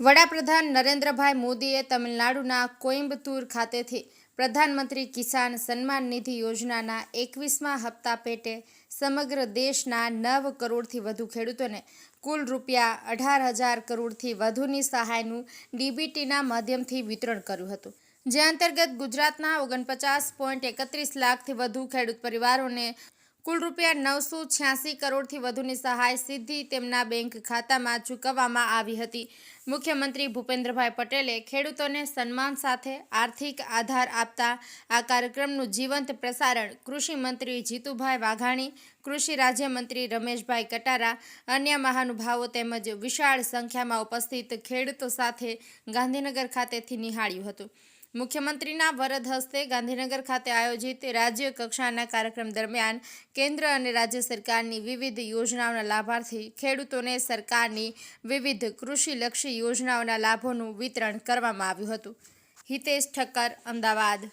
વડાપ્રધાન નરેન્દ્રભાઈ મોદીએ તમિલનાડુના કોઇમ્બતુર ખાતેથી પ્રધાનમંત્રી કિસાન સન્માન નિધિ યોજનાના એકવીસમા હપ્તા પેટે સમગ્ર દેશના નવ કરોડથી વધુ ખેડૂતોને કુલ રૂપિયા અઢાર હજાર કરોડથી વધુની સહાયનું ડીબીટીના માધ્યમથી વિતરણ કર્યું હતું. જે અંતર્ગત ગુજરાતના ઓગણપચાસ પોઈન્ટ એકત્રીસ લાખથી વધુ ખેડૂત પરિવારોને કુલ રૂપિયા નવસો છ્યાસી કરોડથી વધુની સહાય સીધી તેમના બેંક ખાતામાં ચૂકવવામાં આવી હતી. મુખ્યમંત્રી ભૂપેન્દ્રભાઈ પટેલે ખેડૂતોને સન્માન સાથે આર્થિક આધાર આપતા આ કાર્યક્રમનું જીવંત પ્રસારણ કૃષિ મંત્રી જીતુભાઈ વાઘાણી, કૃષિ રાજ્યમંત્રી રમેશભાઈ કટારા, અન્ય મહાનુભાવો તેમજ વિશાળ સંખ્યામાં ઉપસ્થિત ખેડૂતો સાથે ગાંધીનગર ખાતેથી નિહાળ્યું હતું. મુખ્યમંત્રીના વરદ હસ્તે ગાંધીનગર ખાતે આયોજિત રાજ્ય કક્ષાના કાર્યક્રમ દરમિયાન કેન્દ્ર અને રાજ્ય સરકારની વિવિધ યોજનાઓના લાભાર્થી ખેડૂતોને સરકારની વિવિધ કૃષિલક્ષી યોજનાઓના લાભોનું વિતરણ કરવામાં આવ્યું હતું. હિતેશ ઠક્કર, અમદાવાદ.